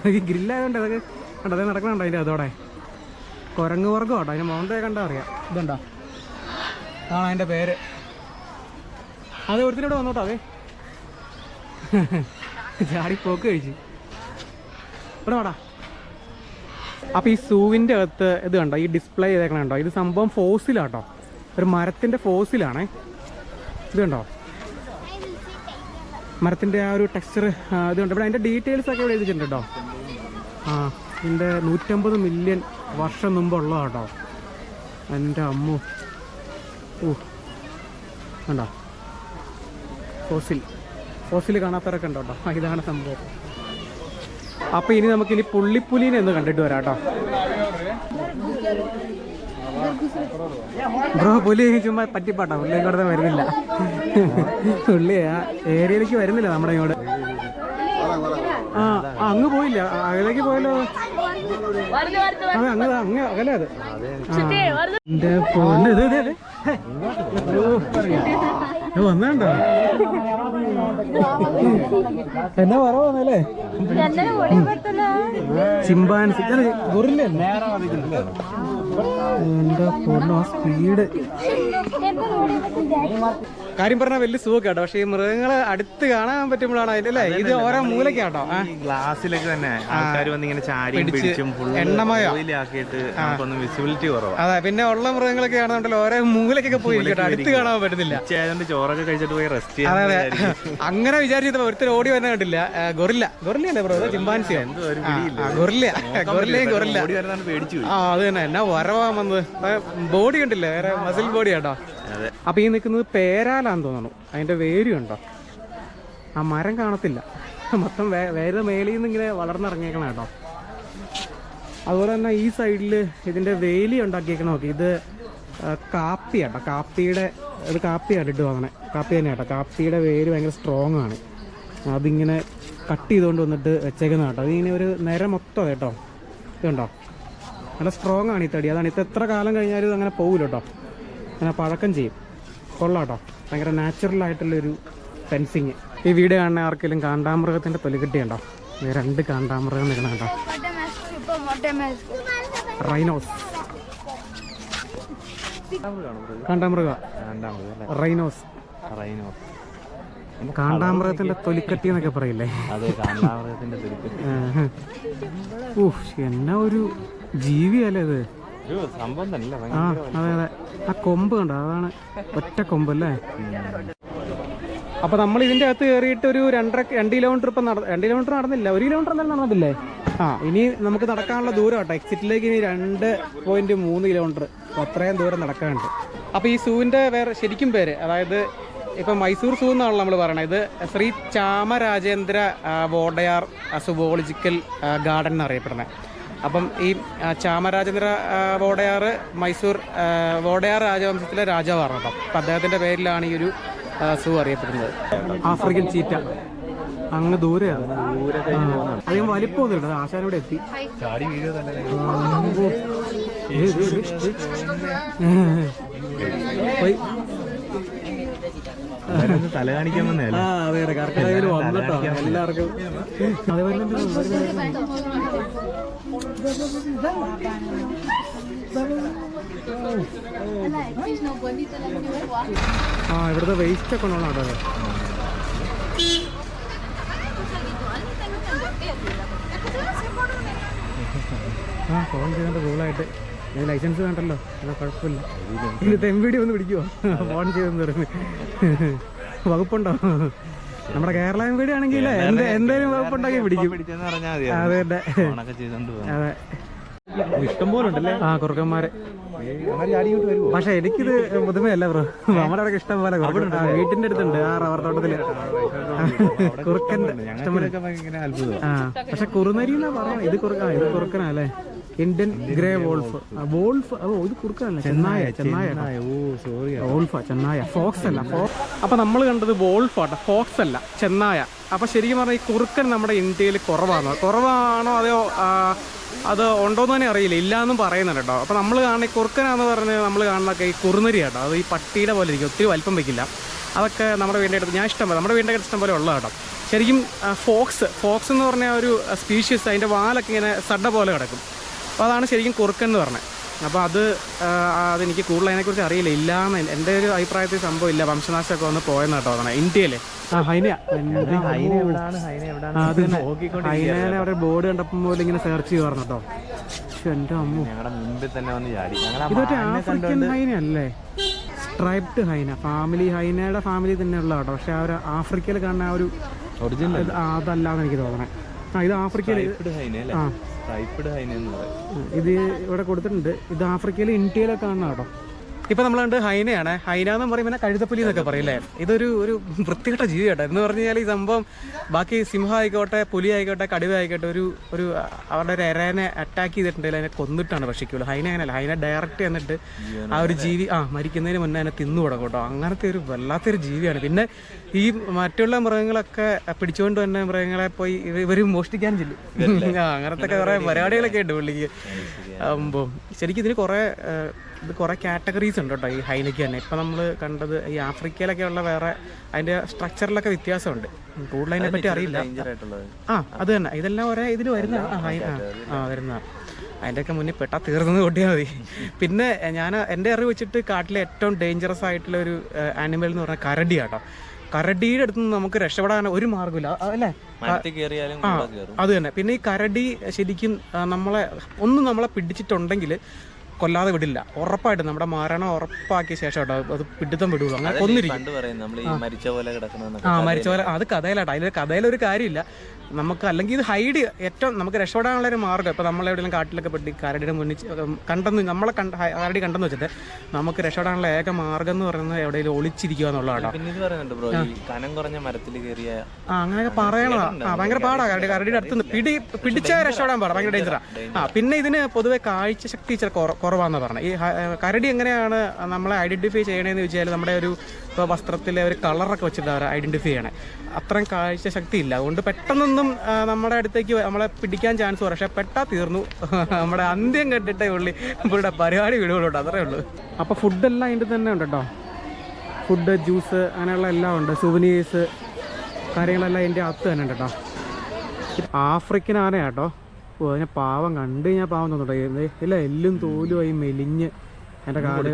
ഈ ഗ്രില്ലായതുകൊണ്ട് അതൊക്കെ കണ്ടത് നടക്കണുണ്ടോ അതിന്റെ അതോടെ കുരങ്ങ് വർഗം കേട്ടോ അതിന്റെ മൗണ്ടേ കണ്ടാ അറിയാം. ഇതുണ്ടോ? ആണോ അതിന്റെ പേര്. അത് ഒരുത്തിനോട് വന്നോട്ടോ അതെ. ചാടി പോക്ക് കഴിച്ചു. ഇവിടെ വാടാ. അപ്പോൾ ഈ സൂവിന്റെ അകത്ത് ഇത് കണ്ടോ? ഈ ഡിസ്പ്ലേ ചെയ്തേക്കണ കണ്ടോ? ഇത് സംഭവം ഫോസിലാട്ടോ. ഒരു മരത്തിന്റെ ഫോസിലാണേ. ഇത് കണ്ടോ മരത്തിന്റെ ആ ഒരു ടെക്സ്ചർ ഇത് കണ്ടോ ഇവിടെ അതിന്റെ ഡീറ്റെയിൽസ് ഒക്കെ ഇവിടെ എഴുതിയിട്ടുണ്ട് കേട്ടോ ആ ഇതിന്റെ നൂറ്റമ്പത് മില്യൺ വർഷം മുമ്പുള്ള കേട്ടോ എന്റെ അമ്മു. ഓ കണ്ടോ? ഫോസിൽ ഫോസിൽ കാണാത്തവരൊക്കെ ഉണ്ടോ കേട്ടോ ഇതാണ് സംഭവം. അപ്പൊ ഇനി നമുക്കിനി പുള്ളിപ്പുലിനെ ഒന്ന് കണ്ടിട്ട് വരാം കേട്ടോ ബ്രോ പുലി ചുമ്മാ പറ്റിപ്പാട്ടോ. പുള്ളി ഇങ്ങോട്ട് വരുന്നില്ല. പുള്ളി ആ ഏരിയയിലേക്ക് വരുന്നില്ല നമ്മുടെ ഇങ്ങോട്ട്. ആ അങ്ങ് പോയില്ല. അകലേക്ക് പോയല്ലോ. അതെ അങ്ങ് അങ്ങ് അകലെ അത്. എന്റെ പൊന്ന് ഇത് ഇത് എന്നാ പറവന്നല്ലേ ചിമ്പാൻസി ഗുറില്ലേ. എന്റെ പൊന്നോ സ്പീഡ് കാര്യം പറഞ്ഞാൽ വലിയ സുഖമൊക്കെ പക്ഷേ ഈ മൃഗങ്ങളെ അടുത്ത് കാണാൻ പറ്റുമ്പോഴാണ് അതിന്റെ അല്ലേ? ഇത് ഓരോ മൂലക്കാട്ടോ ഗ്ലാസ്സിലൊക്കെ തന്നെ ആൾക്കാർ വന്ന് ഇങ്ങനെ ചാരി പിടിച്ച് എണ്ണമയോ? വിസിബിലിറ്റി കുറവാണ് അതെ പിന്നെ ഉള്ള മൃഗങ്ങളൊക്കെ ആണെന്നുണ്ടല്ലോ ഓരോ മൂലക്കൊക്കെ പോയി കേട്ടോ അടുത്ത് കാണാൻ പറ്റുന്നില്ല ചോറൊക്കെ കഴിച്ചിട്ട് പോയി റെസ്റ്റ് അതെ അതെ. അങ്ങനെ വിചാരിച്ചപ്പോ ഒരുത്തർ ഓടി വരുന്ന കണ്ടില്ല. ഗൊറില്ല. ഗൊറില്ല അല്ലേ ബ്രോ? ചിമ്പാൻസിയോ? ഗൊറില്ല. ഗൊറില്ലയും ഗൊറില്ല. ആ അത് തന്നെ. എന്നാ വരവാ വന്നത്? ബോഡി കണ്ടില്ല? വേറെ മസിൽ ബോഡി കേട്ടോ അതെ. അപ്പൊ ഈ നിൽക്കുന്നത് പേരാലാന്ന് തോന്നുന്നു. അതിന്റെ വേര് ആ മരം കാണത്തില്ല. മൊത്തം വേ വേര് മേളിൽ നിന്ന് ഇങ്ങനെ വളർന്നിറങ്ങിയേക്കണം കേട്ടോ. അതുപോലെ തന്നെ ഈ സൈഡിൽ ഇതിന്റെ വേലി ഉണ്ടാക്കിയേക്കണ നോക്കി. ഇത് കാപ്പി കേട്ടോ കാപ്പിയുടെ ഇത് കാപ്പിയാണ് ഇട്ട് വാങ്ങണേ കാപ്പി തന്നെ കേട്ടോ. കാപ്പിയുടെ വേര് ഭയങ്കര സ്ട്രോങ് ആണ്. അതിങ്ങനെ കട്ട് ചെയ്തുകൊണ്ട് വന്നിട്ട് വെച്ചേക്കുന്ന കേട്ടോ. അതിങ്ങനെ ഒരു നിര മൊത്തം കേട്ടോ. ഇതുണ്ടോ നല്ല സ്ട്രോങ് ആണ് ഈ തടി. അതാണ് ഇത് എത്ര കാലം കഴിഞ്ഞാലും ഇത് അങ്ങനെ പോകില്ല കേട്ടോ. അങ്ങനെ പഴക്കം ചെയ്യും. കൊള്ളാം കേട്ടോ ഭയങ്കര നാച്ചുറൽ ആയിട്ടുള്ളൊരു ഫെൻസിങ് ഈ വീട് കാണുന്ന ആർക്കെങ്കിലും കാണ്ടാമൃഗത്തിന്റെ തൊലിക്കെട്ടി ഉണ്ടോ? രണ്ട് കാണ്ടാമൃഗം നിൽക്കണം കേട്ടോ റൈനോസ് കാണ്ടാമൃഗ. റൈനോസ് കാണ്ടാമൃഗത്തിന്റെ തൊലിക്കട്ടി എന്നൊക്കെ പറയില്ലേ? അതെ എന്നാ ഒരു ജീവിയല്ലേ തന്നെ ആ അതെ അതെ. ആ കൊമ്പ് കണ്ടോ? അതാണ് ഒറ്റ കൊമ്പ് അല്ലേ അപ്പൊ നമ്മൾ ഇതിന്റെ അകത്ത് കയറിയിട്ട് ഒരു രണ്ടര രണ്ട് കിലോമീറ്റർ ഇപ്പം നട രണ്ട് കിലോമീറ്റർ നടന്നില്ല. ഒരു കിലോമീറ്റർ എന്തായാലും നടന്നില്ലേ? ആ ഇനി നമുക്ക് നടക്കാനുള്ള ദൂരം കേട്ടോ എക്സിറ്റിലേക്ക് ഇനി രണ്ട് പോയിന്റ് മൂന്ന് കിലോമീറ്റർ അത്രയും ദൂരം നടക്കാനുണ്ട്. അപ്പൊ ഈ സൂവിന്റെ വേറെ ശരിക്കും പേര് അതായത് ഇപ്പൊ മൈസൂർ സൂ എന്നാണല്ലോ നമ്മൾ പറയണത്. ഇത് ശ്രീ ചാമരാജേന്ദ്ര വോഡയാർ സുവോളജിക്കൽ ഗാർഡൻ എന്നറിയപ്പെടുന്നത്. അപ്പം ഈ ചാമരാജേന്ദ്ര വോടയാർ വോഡയാർ മൈസൂർ വോടയാർ വോഡയാർ രാജവംശത്തിലെ രാജാവാണ് അപ്പം അപ്പം അദ്ദേഹത്തിന്റെ പേരിലാണ് ഈ ഒരു സൂ അറിയപ്പെടുന്നത്. African cheetah. അങ്ങ് ദൂരെയാണ്. അധികം വലിപ്പമൊന്നുമില്ല അത് ആശാനോടെ എത്തി. പോയി. തല കാണിക്കാൻ ആ ഇവിടുത്തെ വേസ്റ്റ് ഒക്കെ ഉള്ളതാണ് അതെ ആ ഫോൺ ചെയ്തിട്ട് ഗൂഗിളായിട്ട് ഇത് ലൈസൻസ് വേണ്ടല്ലോ. എന്നാൽ കുഴപ്പമില്ല. ഇത് തെമ്പിടി ഒന്ന് പിടിക്കുമോ ഫോൺ ചെയ്തെന്ന് പറഞ്ഞു. വകുപ്പുണ്ടോ? നമ്മുടെ കേരള എം പി ഡി ആണെങ്കിൽ എന്തേലും വകുപ്പുണ്ടാക്കി പിടിക്കും. അതെ അതെ. അതെ. ഇഷ്ടം പോലെ ഉണ്ടല്ലേ? ആ കുറുക്കന്മാരെ. അങ്ങനെ ചാടി ഇങ്ങോട്ട് വരുമോ പക്ഷെ എനിക്കിത് പുതുമയല്ല ബ്രോ. നമ്മുടെ അവിടെ ഇഷ്ടം പോലെ വീട്ടിന്റെ അടുത്തുണ്ട് ആ റബ്ബർ തോട്ടത്തിൽ. കുറുക്കൻ ഇഷ്ടം പോലെ ആ പക്ഷെ കുറുനരി എന്നാ പറയാം ഇത് കുറുക്കാ ഇത് കുറുക്കനാ അല്ലേ? ഇന്ത്യൻ ഗ്രേ വോൾഫ് വോൾഫ് ഓ ഇത് കുറുക്കല്ല ചെന്നായ ചെന്നായ ഓ സോറി വോൾഫ ചെന്നായ. ഫോക്സ് അല്ല ഫോക്സ് അപ്പൊ നമ്മൾ കണ്ടത് വോൾഫ് ആട്ടോ. ഫോക്സ് അല്ല ചെന്നായ. അപ്പൊ ശരിക്കും പറഞ്ഞാൽ ഈ കുറുക്കൻ നമ്മുടെ ഇന്ത്യയിൽ കുറവാണോ? കുറവാണോ അതെയോ അത് ഉണ്ടോ എന്ന് തന്നെ അറിയില്ല. ഇല്ല എന്നും പറയുന്നുണ്ട് കേട്ടോ. അപ്പൊ നമ്മൾ കാണുന്ന കുറുക്കനാന്ന് പറഞ്ഞ് നമ്മൾ കാണുന്നൊക്കെ ഈ കുറുനരി കേട്ടോ അത് ഈ പട്ടിയുടെ പോലെ ഇരിക്കും. ഒത്തിരി വലിപ്പം വെക്കില്ല. അതൊക്കെ നമ്മുടെ വീടിന്റെ അടുത്ത് ഞാൻ ഇഷ്ടം പോലെ നമ്മുടെ വീടിന്റെ അടുത്ത് ഇഷ്ടം പോലെ ഉള്ള കേട്ടോ. ശരിക്കും ഫോക്സ് ഫോക്സ് എന്ന് പറഞ്ഞ ഒരു സ്പീഷ്യസ് അതിന്റെ വാലൊക്കെ ഇങ്ങനെ സഡ പോലെ കിടക്കും. അപ്പോൾ അതാണ് ശരിക്കും കുറുക്കെന്ന് പറഞ്ഞത്. അപ്പോൾ അത് അതെനിക്ക് കൂടുതൽ അതിനെക്കുറിച്ച് അറിയില്ല. ഇല്ലാന്ന് എന്റെ ഒരു അഭിപ്രായത്തിൽ സംഭവം ഇല്ല. വംശനാശമൊക്കെ വന്ന് പോയെന്ന് കേട്ടോ അതാണ് ഇന്ത്യയിലെ. ഹൈനേനെ അവിടെ ബോർഡ് കണ്ടപ്പോൾ പോലും ഇങ്ങനെ സെർച്ച് ചെയ്ത് കേട്ടോ. എന്റെ അമ്മ. ആഫ്രിക്കൻ ഹൈന അല്ലേ? Striped hyena. ഫാമിലി ഹൈനയുടെ ഫാമിലി തന്നെ ഉള്ള കേട്ടോ. പക്ഷെ ആ ഒരു ആഫ്രിക്കയിൽ കാണുന്ന ആ ഒരു അതല്ലാന്ന് എനിക്ക് തോന്നണേ. ആ ഇത് ആഫ്രിക്കയിലെ ഇത് ഇവിടെ കൊടുത്തിട്ടുണ്ട്. ഇത് ആഫ്രിക്കയിൽ ഇന്ത്യയിലൊക്കെ കാണുന്ന കേട്ടോ ഇപ്പൊ നമ്മൾ കണ്ട് ഹൈനയാണ്. ഹൈന എന്ന് പറയുമ്പോൾ പിന്നെ കഴുതപ്പുലി എന്നൊക്കെ പറയില്ലേ ഇതൊരു ഒരു വൃത്തികെട്ട ജീവിയാട്ടോ. എന്ന് പറഞ്ഞു കഴിഞ്ഞാൽ ഈ സംഭവം ബാക്കി സിംഹ ആയിക്കോട്ടെ പുലി ആയിക്കോട്ടെ കടുവ ആയിക്കോട്ടെ ഒരു ഒരു അവരുടെ ഒരു എരേനെ അറ്റാക്ക് ചെയ്തിട്ടുണ്ടെങ്കിൽ അതിനെ കൊന്നിട്ടാണ് ഭക്ഷിക്കുള്ളൂ ഹൈന അങ്ങനെയല്ല. ഹൈന ഡയറക്റ്റ് എന്നിട്ട് ആ ഒരു ജീവി ആ മരിക്കുന്നതിന് മുന്നേ അതിനെ തിന്നു തുടങ്ങും കേട്ടോ. അങ്ങനത്തെ ഒരു വല്ലാത്തൊരു ജീവിയാണ്. പിന്നെ ഈ മറ്റുള്ള മൃഗങ്ങളൊക്കെ പിടിച്ചുകൊണ്ട് തന്നെ മൃഗങ്ങളെ പോയി ഇവർ ഇവർ മോഷ്ടിക്കാൻ ചെല്ലും. അങ്ങനത്തെ കുറെ പരിപാടികളൊക്കെ ഉണ്ട് പുള്ളിക്ക്. ആകുമ്പോൾ ശരിക്കും ഇതിന് കുറേ ഇത് കുറേ കാറ്റഗറീസ് ഉണ്ട് കേട്ടോ ഈ ഹൈനയ്ക്ക് തന്നെ. ഇപ്പം നമ്മൾ കണ്ടത് ഈ ആഫ്രിക്കയിലൊക്കെ ഉള്ള വേറെ അതിന്റെ സ്ട്രക്ചറിലൊക്കെ വ്യത്യാസമുണ്ട്. കൂടുതൽ അതിനെ പറ്റി അറിയില്ല. ആ അത് തന്നെ. ഇതെല്ലാം ഒരേ ഇതിൽ വരുന്ന ആ വരുന്ന അതിന്റെയൊക്കെ മുന്നിൽ പെട്ടാ തീർന്നത് കൊട്ടിയാൽ മതി. പിന്നെ ഞാൻ എന്റെ അറിവ് വെച്ചിട്ട് കാട്ടിലെ ഏറ്റവും ഡേഞ്ചറസ് ആയിട്ടുള്ള ഒരു ആനിമൽ എന്ന് പറഞ്ഞാൽ കരടി കേട്ടോ കരടിയുടെ അടുത്ത് നിന്ന് നമുക്ക് രക്ഷപ്പെടാൻ ഒരു മാർഗമില്ല. അല്ലേ? അത് തന്നെ. പിന്നെ ഈ കരടി ശരിക്കും നമ്മളെ ഒന്നും നമ്മളെ പിടിച്ചിട്ടുണ്ടെങ്കിൽ കൊല്ലാതെ വിടില്ല. ഉറപ്പായിട്ട് നമ്മുടെ മരണം ഉറപ്പാക്കിയ ശേഷം കേട്ടോ അത് പിടുത്തം വിടുള്ളൂ അങ്ങനെ കൊന്നിരിക്കും. മരിച്ച പോലെ ആ മരിച്ച പോലെ അത് കഥയിലാട്ടോ. അതിൽ കഥയിലൊരു കാര്യമില്ല. നമുക്ക് അല്ലെങ്കിൽ ഇത് ഹൈഡ് ഏറ്റവും നമുക്ക് രക്ഷപ്പെടാനുള്ള ഒരു മാർഗം. ഇപ്പം നമ്മളെവിടെയെങ്കിലും കാട്ടിലൊക്കെ പെട്ടി കരടിയുടെ മുന്നിൽ കണ്ടെന്ന് നമ്മളെ കണ്ട കരടി കണ്ടെന്ന് വെച്ചിട്ട് നമുക്ക് രക്ഷപ്പെടാനുള്ള ഏക മാർഗം എന്ന് പറയുന്നത് എവിടെയെങ്കിലും ഒളിച്ചിരിക്കുക എന്നുള്ളതാണ് ആ. അങ്ങനെയൊക്കെ പറയണതാ. ആ ഭയങ്കര പാടാ കരടി കരടിയുടെ അടുത്ത് പിടി പിടിച്ചാൽ രക്ഷപ്പെടാൻ പാടാ. ഭയങ്കര ഡേഞ്ചറാ ആ. പിന്നെ ഇതിന് പൊതുവെ കാഴ്ച ശക്തി ഇച്ചിരി കുറ- കുറവാന്ന് പറഞ്ഞത് ഈ കരടി എങ്ങനെയാണ് നമ്മളെ ഐഡന്റിഫൈ ചെയ്യണേന്ന് വെച്ചാൽ നമ്മുടെ ഒരു ഇപ്പോൾ വസ്ത്രത്തിലെ ഒരു കളറൊക്കെ വെച്ചിട്ട് അവർ ഐഡന്റിഫൈ ചെയ്യണേ. അത്രയും കാഴ്ച ശക്തി ഇല്ല അതുകൊണ്ട് പെട്ടെന്നൊന്നും നമ്മുടെ അടുത്തേക്ക് നമ്മളെ പിടിക്കാൻ ചാൻസ് പക്ഷേ പെട്ടാ തീർന്നു. നമ്മുടെ അന്ത്യം കണ്ടിട്ടേ ഉള്ളി. ഇവിടെ പരിപാടി വീടുകളുണ്ട് അത്രേ ഉള്ളൂ. അപ്പോൾ ഫുഡെല്ലാം അതിന്റെ തന്നെ ഉണ്ട് കേട്ടോ ഫുഡ് ജ്യൂസ് അങ്ങനെയുള്ള എല്ലാം ഉണ്ട്. സുവനീസ് കാര്യങ്ങളെല്ലാം അതിന്റെ അകത്ത് തന്നെ ഉണ്ട് കേട്ടോ ആഫ്രിക്കൻ ആനയാട്ടോ ഓ അതിനെ പാവം കണ്ടു കഴിഞ്ഞാൽ പാവം തോന്നുന്നുണ്ട് ഇല്ല എല്ലും തോലുമായി മെലിഞ്ഞ് എന്റെ കാൽ.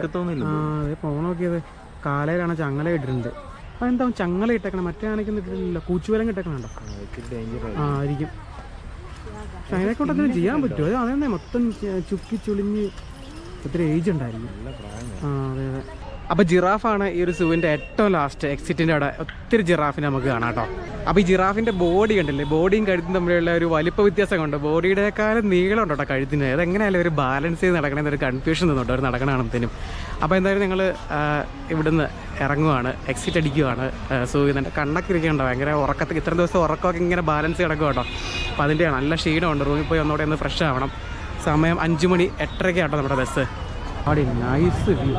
ആ അതെ പോണ നോക്കിയത് കാലയിലാണ് ചങ്ങല ഇട്ടിട്ടുണ്ട്. അതെന്താ ചങ്ങല ഇട്ടേക്കണം? മറ്റേ ആണെങ്കിൽ ഇട്ടിട്ടില്ല കൂച്ചുവലം ഇട്ടേക്കണുണ്ടോ? ആ ആയിരിക്കും. പക്ഷെ അതിനെ കൊണ്ട് അതിന് ചെയ്യാൻ പറ്റുമോ? അത് അതെന്നെ മൊത്തം ചുക്കി ചുളിഞ്ഞ് ഒത്തിരി ഏജ് ഉണ്ടായിരിക്കും. ആ അതെ അതെ. അപ്പോൾ ജിറാഫാണ് ഈ ഒരു സൂവിന്റെ ഏറ്റവും ലാസ്റ്റ് എക്സിറ്റിന്റെ അവിടെ ഒത്തിരി ജിറാഫിനെ നമുക്ക് കാണാം കേട്ടോ. അപ്പോൾ ഈ ജിറാഫിന്റെ ബോഡി കണ്ടില്ലേ? ബോഡിയും കഴുത്തും തമ്മിലുള്ള ഒരു വലിപ്പ വ്യത്യാസം കൊണ്ട് ബോഡിയുടെക്കാളും നീളം ഉണ്ട് കേട്ടോ കഴുത്തിന്. അതെങ്ങനെയായാലും ഒരു ബാലൻസ് ചെയ്ത് നടക്കണ ഒരു കൺഫ്യൂഷൻ തോന്നുന്നുണ്ട് അവർ നടക്കണാണെന്നതിനും അപ്പോൾ എന്തായാലും ഞങ്ങൾ ഇവിടുന്ന് ഇറങ്ങുവാണ്. എക്സിറ്റ് അടിക്കുവാണ് എന്റെ കണ്ണൊക്കെ ഇരിക്കുന്നുണ്ടോ. ഭയങ്കര ഉറക്കത്തിൽ ഇത്ര ദിവസം ഉറക്കമൊക്കെ ഇങ്ങനെ ബാലൻസ് കിടക്കും കേട്ടോ. അപ്പോൾ അതിന്റെ നല്ല ക്ഷീണമുണ്ട്. റൂമിൽ പോയി ഒന്നുകൂടെ ഒന്ന് ഫ്രഷ് ആവണം. സമയം അഞ്ച് മണി എട്ടരയ്ക്ക് ആട്ടോ നമ്മുടെ ബസ് അവിടെ നൈസ് വ്യൂ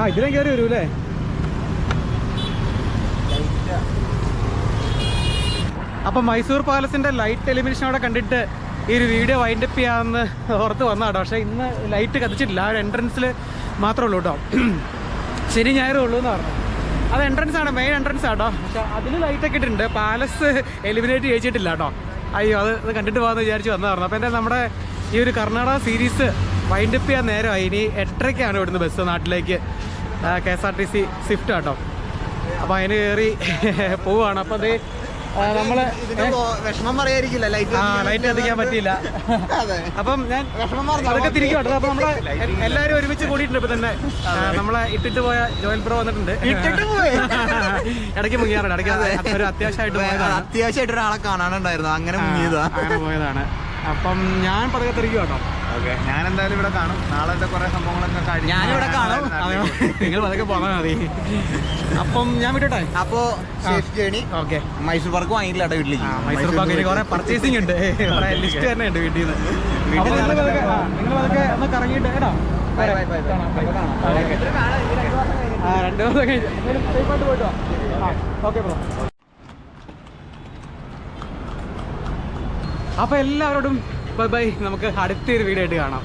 ആ ഇതിലും കയറി വരൂ അല്ലേ? അപ്പം മൈസൂർ പാലസിന്റെ ലൈറ്റ് എലിമിനേഷൻ അവിടെ കണ്ടിട്ട് ഈ ഒരു വീഡിയോ വൈൻഡ് അപ്പ് ചെയ്യാമെന്ന് ഓർത്ത് വന്നാട്ടോ പക്ഷേ ഇന്ന് ലൈറ്റ് കത്തിച്ചിട്ടില്ല. ആ ഒരു എൻട്രൻസിൽ മാത്രമേ ഉള്ളൂ കേട്ടോ. ശനി ഞായറും ഉള്ളൂ എന്ന് പറഞ്ഞു. അത് എൻട്രൻസ് ആണ് മെയിൻ എൻട്രൻസ് ആട്ടോ പക്ഷെ അതിൽ ലൈറ്റ് ഒക്കെ ഇട്ടിട്ടുണ്ട്. പാലസ് എലിമിനേറ്റ് ചെയ്യിച്ചിട്ടില്ല കേട്ടോ. അയ്യോ അത് കണ്ടിട്ട് പോകാമെന്ന് വിചാരിച്ച് വന്നതായിരുന്നു അപ്പോൾ എന്തായാലും നമ്മുടെ ഈ ഒരു കർണാടക സീരീസ് വൈൻഡപ്പ് ചെയ്യാൻ നേരമായി. ഇനി എട്ടരയ്ക്കാണ് ഇവിടുന്ന് ബസ് നാട്ടിലേക്ക്. K S R T C Swift കേട്ടോ അപ്പോൾ അതിന് കയറി പോവാണ്. അപ്പോൾ അത് നമ്മൾ വിഷമം പറയായിരിക്കില്ല ലൈറ്റ് ആ ലൈറ്റ് കത്തിക്കാൻ പറ്റിയില്ല. അപ്പം ഞാൻ അതൊക്കെ തിരിക്കും കേട്ടോ. അപ്പൊ നമ്മളെ എല്ലാരും ഒരുമിച്ച് കൂടിയിട്ടുണ്ട് ഇപ്പൊ തന്നെ. നമ്മളെ ഇട്ടിട്ട് പോയ ജോയൽ പ്രോ വന്നിട്ടുണ്ട്? ഇടയ്ക്ക് മുങ്ങിയാറുണ്ട്. ഇടയ്ക്ക് ഒരു അത്യാവശ്യമായിട്ട് പോയതാണ്. അത്യാവശ്യമായിട്ട് ഒരാളെ കാണാനുണ്ടായിരുന്നു. അങ്ങനെ മുങ്ങിയതാ. അങ്ങനെ പോയതാണ്. അപ്പം ഞാൻ പതുക്കെ തിരിക്കും കേട്ടോ. ഓക്കെ ഞാൻ എന്തായാലും ഇവിടെ കാണും. നാളത്തെ കുറെ സംഭവങ്ങളൊക്കെ ഞാൻ ഞാനിവിടെ കാണും നിങ്ങൾ അതൊക്കെ പോകാൻ മതി. അപ്പം ഞാൻ വിട്ടോട്ടെ? അപ്പോ ജേണി ഓക്കെ മൈസൂർ പാർക്ക് വാങ്ങിയില്ല കേട്ടോ വീട്ടിലേക്ക്. മൈസൂർ പാർക്ക് കുറെ പർച്ചേസിംഗ് ഉണ്ട്. ലിസ്റ്റ് തന്നെ ഉണ്ട് വീട്ടിൽ നിന്ന്. നിങ്ങൾ ഒന്ന് കറങ്ങിയിട്ട് കേട്ടോ. രണ്ട് ദിവസം കഴിഞ്ഞ്. പോയിട്ട് വാ. ആ ഓക്കെ ബ്രോ അപ്പോൾ എല്ലാവരോടും ബൈ ബൈ നമുക്ക് അടുത്തൊരു വീഡിയോ ആയിട്ട് കാണാം.